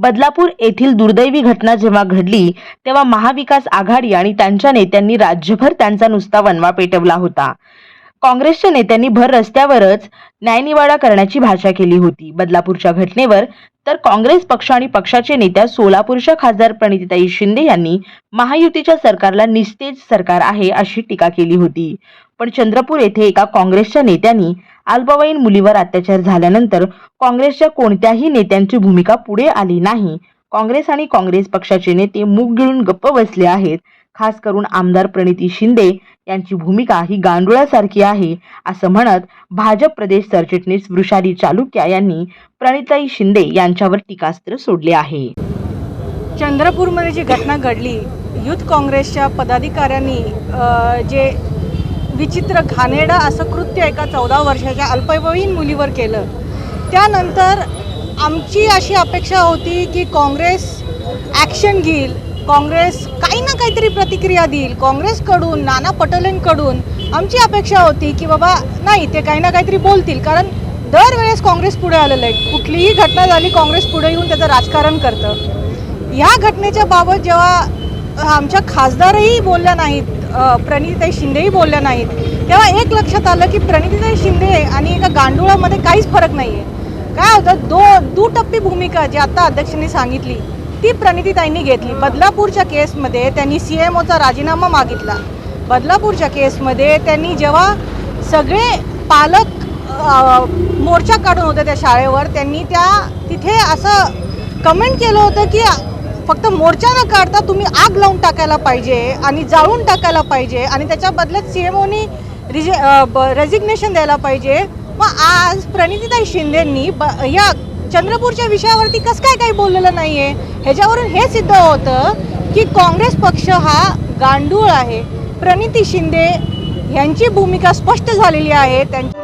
बदलापूर येथील दुर्दैवी घटना जेव्हा घडली तेव्हा महाविकास आघाडी आणि त्यांच्या नेत्यांनी राज्यभर त्यांचा नुसता वनवा पेटवला होता. काँग्रेसच्या नेत्यांनी भर रस्त्यावरच न्यायनिवाडा करण्याची भाषा केली होती. बदलापूरच्या घटनेवर तर काँग्रेस पक्ष आणि पक्षाचे नेत्या सोलापूरच्या खासदार प्रणितीताई शिंदे यांनी महायुतीच्या सरकारला निस्तेज सरकार आहे अशी टीका केली होती. पण चंद्रपूर येथे एका काँग्रेसच्या नेत्यांनी अल्पवयीन मुलीवर अत्याचार झाल्यानंतर काँग्रेसच्या कोणत्याही नेत्यांची भूमिका पुढे आली नाही. काँग्रेस आणि काँग्रेस पक्षाचे नेते मूग गिळून गप्प बसले आहेत. खास करून आमदार प्रणिती शिंदे यांची भूमिका ही गांडुळासारखी आहे असं म्हणत भाजप प्रदेश सरचिटणीस वृषाली चालुक्या यांनी प्रणिताई शिंदे यांच्यावर टीकास्त्र सोडले आहे. चंद्रपूरमध्ये जी घटना घडली युथ काँग्रेसच्या पदाधिकाऱ्यांनी जे विचित्र घाणेरडं असं कृत्य एका चौदा वर्षाच्या अल्पवयीन मुलीवर केलं. त्यानंतर आमची अशी अपेक्षा होती की काँग्रेस ॲक्शन घेईल. काँग्रेस काही ना काहीतरी प्रतिक्रिया देईल. काँग्रेसकडून नाना पटोलेंकडून आमची अपेक्षा होती की बाबा नाही ते काही ना काहीतरी बोलतील. कारण दरवेळेस काँग्रेस पुढे आलेलं आहे. कुठलीही घटना झाली काँग्रेस पुढे येऊन त्याचं राजकारण करतं. ह्या घटनेच्या बाबत जेव्हा आमच्या खासदारही बोलल्या नाहीत प्रणिताई प्रणितीताई शिंदेही बोलल्या नाहीत. तेव्हा एक लक्षात आलं की प्रणितीताई शिंदे आणि एका गांडुळामध्ये काहीच फरक नाही आहे काय होतं दो दुटप्पी भूमिका जी आता अध्यक्षांनी सांगितली ती प्रणितीताईंनी घेतली. बदलापूरच्या केसमध्ये त्यांनी सी एम ओचा राजीनामा मागितला. बदलापूरच्या केसमध्ये त्यांनी जेव्हा सगळे पालक मोर्चा काढून होते त्या शाळेवर त्यांनी त्या तिथे असं कमेंट केलं होतं की फक्त मोर्चा न काढता तुम्ही आग लावून टाकायला पाहिजे आणि जाळून टाकायला पाहिजे आणि त्याच्या बदल्यात सी एम रिजे रेजिग्नेशन द्यायला पाहिजे. मग आज प्रणितीताई शिंदेंनी ब या चंद्रपूरच्या विषयावरती कसं काय काही बोललेलं नाही आहे ह्याच्यावरून हे सिद्ध होतं की काँग्रेस पक्ष हा गांडूळ आहे. प्रणिती शिंदे यांची भूमिका स्पष्ट झालेली आहे. त्यांची